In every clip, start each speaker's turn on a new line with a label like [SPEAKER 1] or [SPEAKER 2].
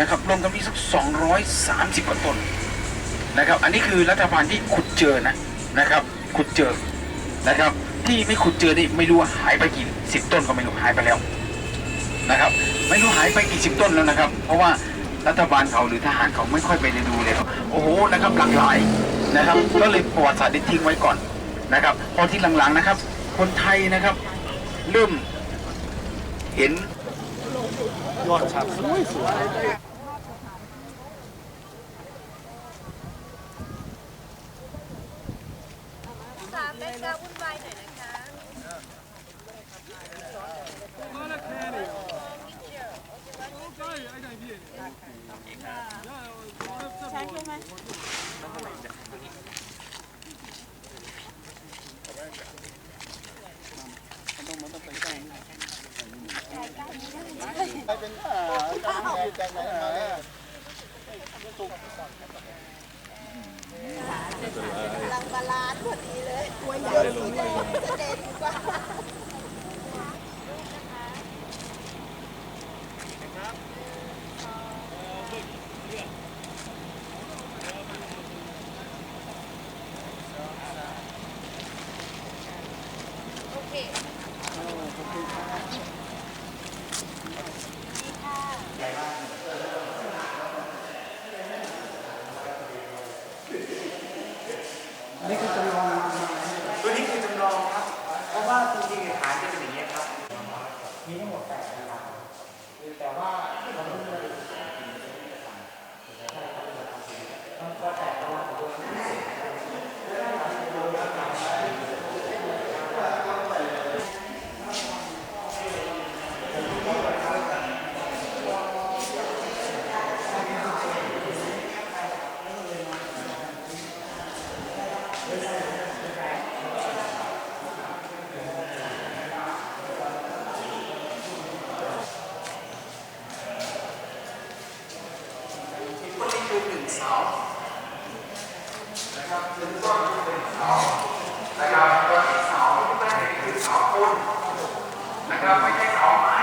[SPEAKER 1] นะครับรวมกันมีสัก 230กว่าต้นนะครับ อันนี้คือรัฐบาลที่ขุดเจอนะนะครับ ขุดเจอนะครับ ที่ไม่ขุดเจอนี่ไม่รู้ว่าหายไปกี่สิบต้นก็ไม่รู้หายไปแล้วนะครับ ไม่รู้หายไปกี่สิบต้นแล้วนะครับ เพราะว่ารัฐบาลเขาหรือทหารเขาไม่ค่อยไปดูเลยครับโอ้โหนะครับหลากหลายนะครับ ก็เลยประวัติศาสตร์ได้ทิ้งไว้ก่อนนะครับ พอที่หลังๆนะครับ คนไทยนะครับ เริ่มเห็น
[SPEAKER 2] ยอดชัดสวยสวย
[SPEAKER 3] ค่ะแบ็คกราวด์วุ่นวายหน่อยนะคะ
[SPEAKER 2] เป็นอ่าจากไหนมาเนี่ย
[SPEAKER 3] กำลังบาลานซ์พอดีเลยตัวใหญ่เลยจะเด่นกว่า โอเค
[SPEAKER 4] ตัวนี้คือจำลองครับ เพราะว่าจริงๆฐานจะเป็นอย่างนี้ยครับ มีทั้งหมดแปดฐานแต่ว่าเราไม่ได้ตัวนี้คือหนึ่งเสานะครับหนึ่งต้นคือหนึ่งเสานะครับตัวที่เสาที่ไม่เห็นคือเสาปูนนะครับไม่ใช่เสาไม้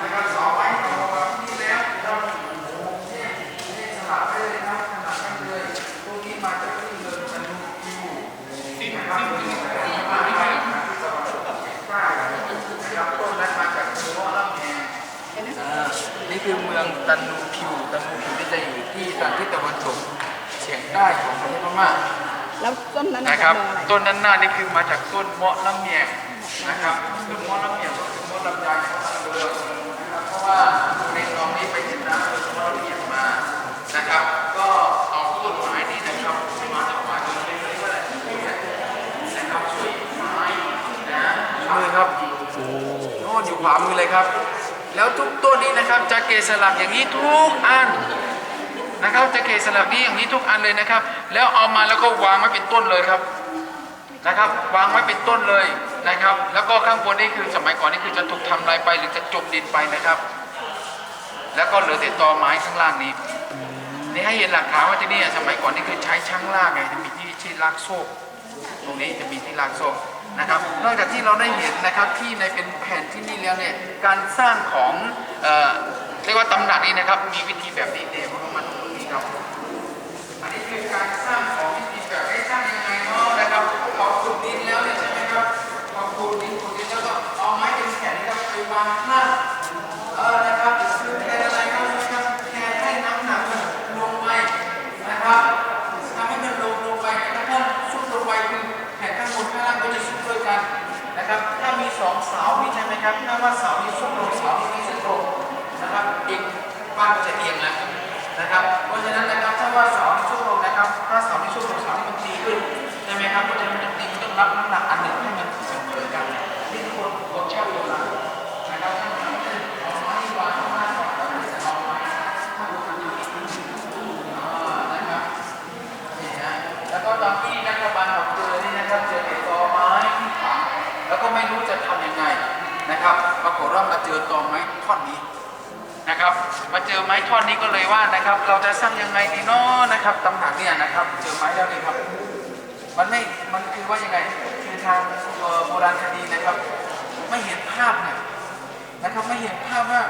[SPEAKER 4] นะครับเสาไม้เราแบบนี้แล้วนะครับเนี่ยนี่สลับไปเลยนะครับขนาดนั้นเลยตัวนี้มาจากที่เดินมันคิวที่นะครับที่มาที่ที่สวัสดิ์ใต้นะครับต้นนั้นมาจากเมืองลำแพง อ่านี่คือเมืองตันนูคิวตันนูคิวที่จะอยู่ที่ทางทิศตะวันตกเฉียงใต้ของประเทศพม่า
[SPEAKER 5] แล้นนั้นะ
[SPEAKER 1] ครับต้นด้านหน้านี่คือมาจากต้นเมาะลำเมียงนะครับต้นเมาะลำเมียงก็คือเมาะลำไยของทางเรือนะครับเพราะว่าในตอนนี้ไปเห็นน้ำต้นเมาะลำเมียงมานะครับ ก็เอาต้นไม้นี้นะครับมาถวายต้นนี้เลยว่าอะไรนะครับช่วยไม้นะมือครับโน่นอยู่ขวามือเลยครับ แล้วทุกต้นนี้นะครับจะเกสลักอย่างนี้ทุกอัน นะครับจะเกสลักนี้อย่างนี้ทุกอันเลยนะครับ แล้วเอามาแล้วก็วางไว้เป็นต้นเลยครับนะครับ วางไว้เป็นต้นเลยนะครับ แล้วก็ข้างบนนี่คือสมัยก่อนนี่คือจะถูกทำลายไปหรือจะจมดินไปนะครับ แล้วก็เหลือแต่ตอไม้ข้างล่างนี้นี่ให้เห็นหลักฐานว่าที่นี่สมัยก่อนนี่คือใช้ช่างลากไงจะมีที่ที่ลากโซ่ตรงนี้จะมีที่ลากโซ่นะครับนอกจากที่เราได้เห็นนะครับที่ในเป็นแผ่นที่นี่แล้วเนี่ยการสร้างของเอ่อเรียกว่าตำหนักนี้นะครับ มีวิธีแบบนี้เดี๋ยวเรามาดูตรงนี้ ครับ อันนี้คือการสร้างของวิธีแบบให้สร้างยังไงเนาะนะครับพอขุดดินแล้วเนี่ยใช่ไหมครับพอขุดดินขุดดินแล้วก็เอาไม้เป็นแผ่นนะครับไปวางข้างเออนะครับคือแทนอะไรครับนะครับแทนให้น้ำหนักมันลงไปนะครับทำให้มันลงลงไปนะครับถ้าซุดลงไปคือแผ่นข้างบนข้างล่างก็จะซุดด้วยกันนะครับ ถ้ามีสองเสานี่ใช่ไหมครับถ้าว่าเสานี้ซุดลงเสานี้ไม่ซุดลงนะครับอีกบ้านก็จะเอียงแล้ว ท่อนนี้นะครับ มาเจอไม้ท่อนนี้ก็เลยว่านะครับ เราจะสร้างยังไงดีเนาะนะครับตำหนักเนี่ยนะครับ เจอไม้แล้วนี่ครับ มันไม่ มันคือว่ายังไง คือทางโบราณคดีนะครับ ไม่เห็นภาพเนี่ยนะครับ ไม่เห็นภาพว่า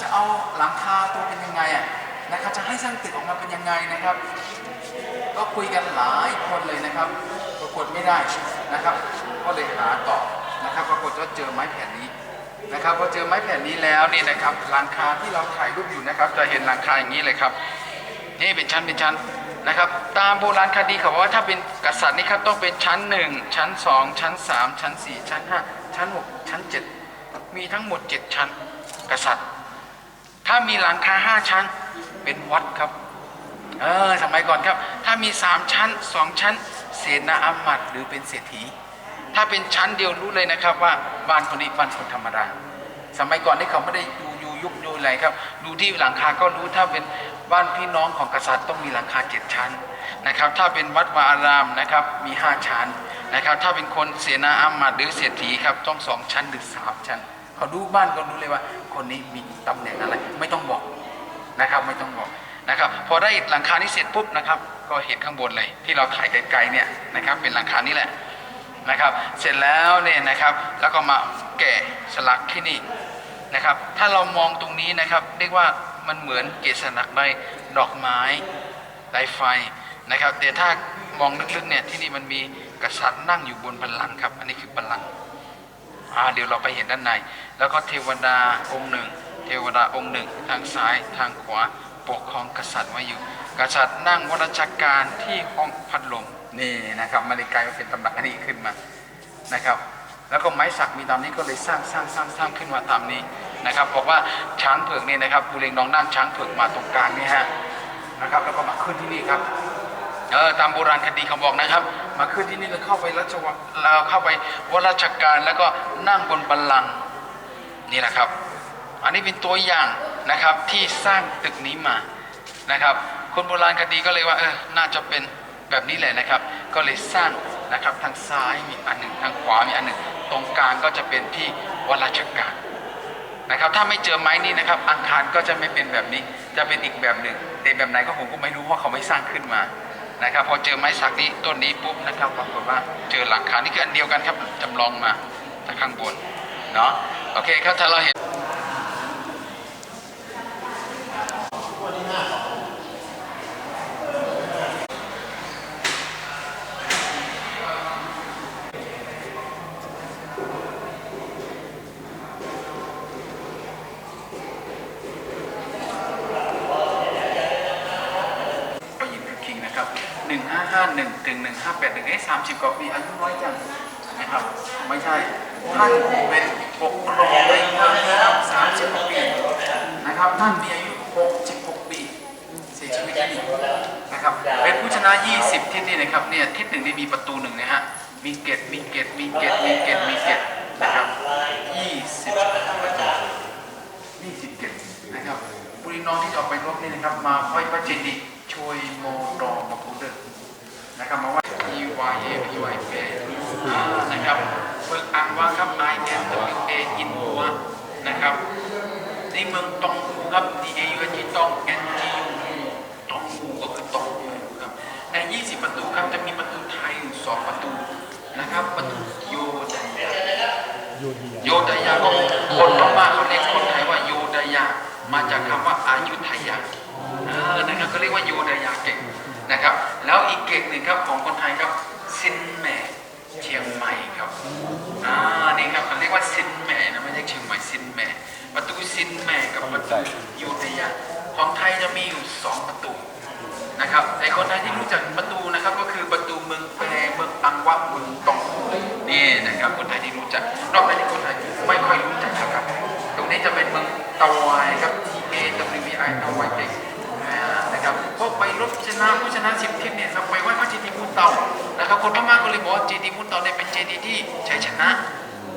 [SPEAKER 1] จะเอาหลังคาตัวเป็นยังไงอะนะครับ จะให้สร้างตึกออกมาเป็นยังไงนะครับ ก็คุยกันหลายคนเลยนะครับปรากฏไม่ได้นะครับ ก็เลยหาต่อนะครับ ปรากฏว่าเจอไม้แผ่นนี้ นะครับพอเจอไม้แผ่นนี้แล้วนี่นะครับหลังคาที่เราถ่ายรูปอยู่นะครับ จะเห็นหลังคาอย่างนี้เลยครับนี่เป็นชั้นเป็นชั้นนะครับ ตามโบราณคดีเขาบอกว่าถ้าเป็นกษัตริย์นี่ครับต้องเป็นชั้น 1 ชั้น 2 ชั้น 3 ชั้น 4 ชั้น 5 ชั้น 6 ชั้น 7 มีทั้งหมด 7 ชั้นกษัตริย์ ถ้ามีหลังคา 5 ชั้นเป็นวัดครับเออสมัยก่อนครับ ถ้ามี 3 ชั้น 2 ชั้นเสนาอามาตย์หรือเป็นเศรษฐี ถ้าเป็นชั้นเดียวรู้เลยนะครับว่าบ้านคนนี้บ้านคนธรรมดา สมัยก่อนนี่เขาไม่ได้ดูยูยุคดูอะไรครับ ดูที่หลังคาก็รู้ถ้าเป็นบ้านพี่น้องของกษัตริย์ต้องมีหลังคาเจ็ดชั้นนะครับ ถ้าเป็นวัดวาอารามนะครับมีห้าชั้นนะครับ ถ้าเป็นคนเสนาอามาตย์หรือเศรษฐีครับต้องสองชั้นหรือสามชั้น เขาดูบ้านก็รู้เลยว่า คนนี้มีตำแหน่งอะไร ไม่ต้องบอกนะครับไม่ต้องบอกนะครับ พอได้หลังคานี้เสร็จปุ๊บนะครับ ก็เห็นข้างบนเลย ที่เราถ่ายไกลๆเนี่ยนะครับ เป็นหลังคานี้แหละ นะครับ เสร็จแล้วเนี่ยนะครับ แล้วก็มาแกะสลักที่นี่นะครับ ถ้าเรามองตรงนี้นะครับ เรียกว่ามันเหมือนเกศสลักได้ดอกไม้ไดไฟนะครับแต่ถ้ามองลึกๆเนี่ยที่นี่มันมีกษัตริย์นั่งอยู่บนบัลลังก์ครับ อันนี้คือบัลลังก์อ่าเดี๋ยวเราไปเห็นด้านใน แล้วก็เทวดาองค์หนึ่ง เทวดาองค์หนึ่ง ทางซ้ายทางขวาปกครองกษัตริย์ไว้อยู่ กษัตริย์นั่งวรชการที่ห้องพัดลมนี่นะครับมาเลยกลายมาเป็นตำหนักอันนี้ขึ้นมานะครับ แล้วก็ไม้สักมีตามนี้ก็เลยสร้างสร้างสร้างสร้างขึ้นมาตามนี้นะครับบอกว่าช้างเผือกนี่นะครับบุเรงน้องนั่งช้างเผือกมาตรงกลางนี่ฮะนะครับ แล้วก็มาขึ้นที่นี่ครับเออตามโบราณคดีเขาบอกนะครับ มาขึ้นที่นี่แล้วเข้าไปรัชวังเราเข้าไปวราชการแล้วก็นั่งบนบัลลังก์นี่แหละครับ อันนี้เป็นตัวอย่างนะครับที่สร้างตึกนี้มานะครับ คนโบราณคดีก็เลยว่าเออน่าจะเป็นแบบนี้แหละนะครับ ก็เลยสร้างนะครับทางซ้ายมีอันหนึ่งทางขวามีอันหนึ่ง ตรงกลางก็จะเป็นที่วราชการนะครับ ถ้าไม่เจอไม้นี้นะครับ อังคารก็จะไม่เป็นแบบนี้ จะเป็นอีกแบบหนึ่งแต่แบบไหนก็ผมก็ไม่รู้เพราะเขาไม่สร้างขึ้นมานะครับ พอเจอไม้สักนี้ต้นนี้ปุ๊บนะครับปรากฏว่าเจอหลังคานี่คืออันเดียวกันครับจำลองมาจากข้างบนเนาะโอเคครับถ้าเราเห็น ก็ยินคือคิงนะครับ 1551ถึง1581เอ๊ะ30กว่าปีอายุน้อยจังนะครับ ไม่ใช่ท่านเป็นปกครองนเมืองนะครับ30กว่าปีนะครับท่านมีอายุ66ปีเสียชีวิตที่นี่นะครับเป็นผู้ชนะ20ที่นี่นะครับเนี่ยทิศหนึ่งนี่มีประตูหนึ่งนะฮะมีเกตมีเกตมีเกตมีเกตมีเกตนะครับ20ประตูนี่สิบเจ็ดนะครับปุริน้องที่จะออกไปรบนี่นะครับ มาไหว้พระเจดีย์ช่วยโมรอมาพูดเด้อ นะครับมาไหว้ E Y A P Y A นะครับเปิดอ่านว่าครับ I N W A อินหัวนะครับในเมืองตองอูครับ D A U N G ตอง N G U ตองอูก็คือตองอูครับใน 20 ประตูครับจะมีประตูไทยอยู่สองประตูนะครับประตูโยไดยาโยธยาก็คนพม่าเขาเรียกคนไทยว่าโยธยามาจากคำว่าอายุทยาเออนะครับก็เรียกว่าโยธยาเก่ง ครับ แล้วอีกเก่งหนึ่งครับของคนไทยครับซินแหม่เชียงใหม่ครับอ่านี่ครับเขาเรียกว่าซินแหม่นะไม่ใช่เชียงใหม่ซินแหม่ประตูซินแหม่กับประตูโยธยาของไทยจะมีอยู่สองประตูนะครับแต่คนไทยที่รู้จักประตูนะครับ ก็คือประตูเมืองแพรเมืองอังวะเมืองตองนี่นะครับคนไทยที่รู้จักนอกจากนี้คนไทยไม่ค่อยรู้จักนะครับ ตรงนี้จะเป็นเมืองตะวายครับ T A W V I ตะวายเด็กนะครับ พวกไปรบชนะผู้ชนะสิบทิศเนี่ยเราไปไหว้พระเจดีย์มุนเตานะครับคนพม่าก็เลยบอกว่าเจดีย์มุนเตาเนี่ยเป็นเจดีย์ที่ชัยชนะ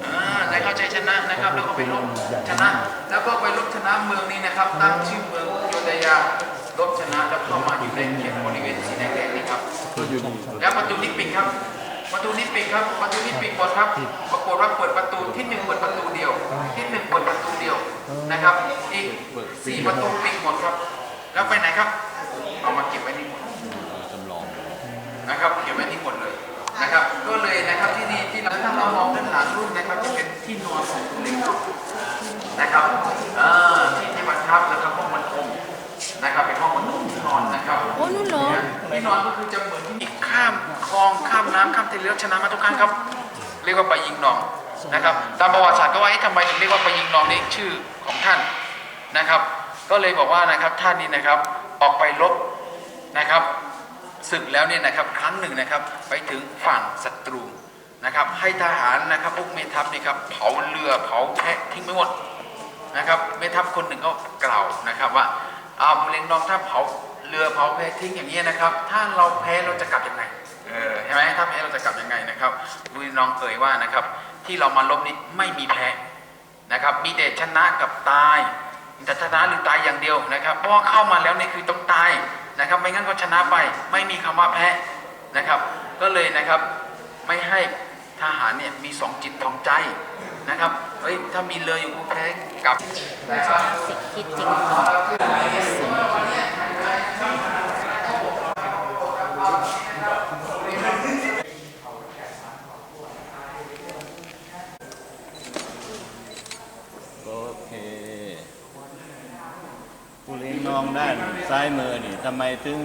[SPEAKER 1] อ่านะครับชัยชนะนะครับ แล้วก็ไปรบชนะ แล้วก็ไปรบชนะเมืองนี้นะครับ ตั้งชื่อเมืองโยธยารบชนะแล้วเข้ามาอยู่ในเขตบริเวณสีแดงๆนี่ครับแล้วประตูนี้ปิดครับประตูนี้ปิดครับประตูนี้ปิดหมดครับ ปรากฏว่าเปิดประตูที่หนึ่งเปิดประตูเดียว ที่หนึ่งเปิดประตูเดียวนะครับ อีกสี่ประตูปิดหมดครับ แล้วไปไหนครับ เอามาเก็บไว้นี่หมดนะครับเก็บไว้นี่หมดเลยนะครับ ก็เลยนะครับที่นี่ที่เราถ้าเรามองด้านหลังรูปนะครับจะเป็นที่นอนของผู้เล่นนะครับอ่าที่ที่ประทับนะครับห้องบรรทมนะครับเป็นห้องที่นอนก็คือจะเหมือนที่ข้ามคลองข้ามน้ำข้ามทะเลแล้วชนะมาทุกครั้งครับ เรียกว่าไปยิงหนองนะครับตามประวัติศาสตร์ก็ว่าเอ๊ะทำไมถึงเรียกว่าไปยิงหนองนี่ชื่อของท่านนะครับ ก็เลยบอกว่านะครับท่านนี้นะครับออกไปรบ นะครับศึกแล้วเนี่ยนะครับครั้งหนึ่งนะครับไปถึงฝั่งศัตรูนะครับ ให้ทหารนะครับพวกเมทัพนี่ครับเผาเรือเผาแพะทิ้งไปหมดนะครับแม่ทัพคนหนึ่งก็กล่าวนะครับว่าเอาเล็งน้องถ้าเผาเรือเผาแพทิ้งอย่างนี้นะครับ ถ้าเราแพ้เราจะกลับยังไงเออใช่ไหมถ้าแพ้เราจะกลับยังไงนะครับบุญน้องเอ่ยว่านะครับ ที่เรามาลบนี้ไม่มีแพ้นะครับ มีแต่ชนะกับตายแต่ชนะหรือตายอย่างเดียวนะครับเพราะเข้ามาแล้วนี่คือต้องตาย นะครับ ไม่งั้นก็ชนะไปไม่มีคำว่าแพ้นะครับ ก็เลยนะครับไม่ให้ทหารเนี่ยมีสองจิตสองใจนะครับเฮ้ยถ้ามีเลยออยู่กูแพ้กลับ
[SPEAKER 3] สิ่งที่จริง
[SPEAKER 2] โอเคผู้เลี้ยงน้องด้าน ซ้ายมือนี่ทำไมถึง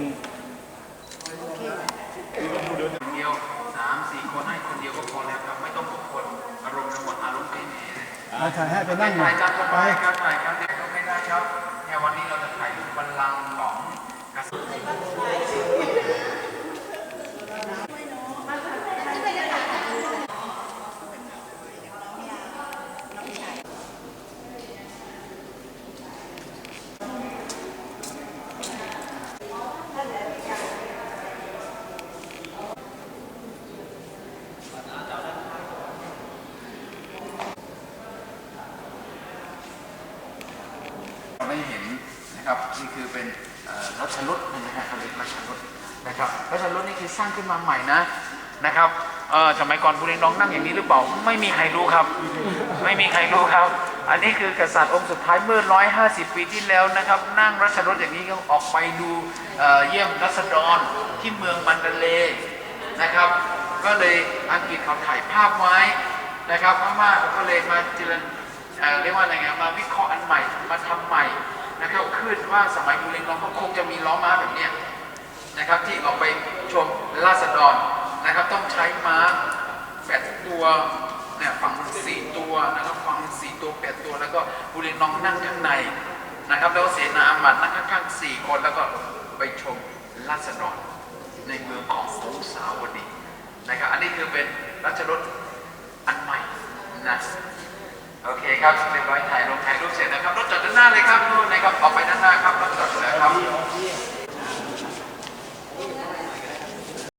[SPEAKER 1] คนเดียวสามสี่คนให้คนเดียวก็พอแล้วครับไม่ต้องหกคนอารมณ์ทั้งหมดอารมณ์ไม่แน่เลย
[SPEAKER 2] มาถ่ายให้ไปนั่งหน่
[SPEAKER 1] ถ่า
[SPEAKER 2] อย
[SPEAKER 1] ยการส
[SPEAKER 2] ไป
[SPEAKER 1] บายการถ่ายการเด็กก็ไม่ได้ครับแค่วันนี้เราจะถ่ายรูปบัลลังก์ของกษัตริย์ เราได้เห็นนะครับนี่คือเป็นรัชรถนะฮะเขาเรียกรัชรถนะครับรัชรถนี่คือสร้างขึ้นมาใหม่นะนะครับเออสมัยก่อนบุรีน้องนั่งอย่างนี้หรือเปล่าไม่มีใครรู้ครับ ไม่มีใครรู้ครับ อันนี้คือกษัตริย์องค์สุดท้ายเมื่อ 150 ปีที่แล้วนะครับ นั่งรัชรถอย่างนี้ก็ออกไปดูเเยี่ยมรัษฎรที่เมืองมันเดเลนะครับ ก็เลยอังกฤษเขาถ่ายภาพไว้นะครับพม่าเขาก็เลยมาเจริญ เรียกว่าอะไรเงี้ยมาวิเคราะห์อันใหม่มาทำใหม่นะครับขึ้นว่าสมัยบุเรงเราก็คงจะมีล้อม้าแบบเนี้ยนะครับที่ออกไปชมราษฎรนะครับต้องใช้ม้าแปดตัวเนี่ยฝั่งสี่ตัวนะครับฝั่งสี่ตัวแปดตัวแล้วก็บุเรงน้องนั่งข้างในนะครับ แล้วก็เสนาอามาตย์นั่งข้างๆสี่คนแล้วก็ไปชมราษฎรในเมืองของสงสาวดีนะครับอันนี้คือเป็นรัชรถอันใหม่นะ โอเคครับเรียบร้อยถ่ายลงถ่ายรูปเสร็จนะครับรถจอดด้านหน้าเลยครับนู่นนะครับออกไปด้านหน้าครับรถจอดแล้วครับ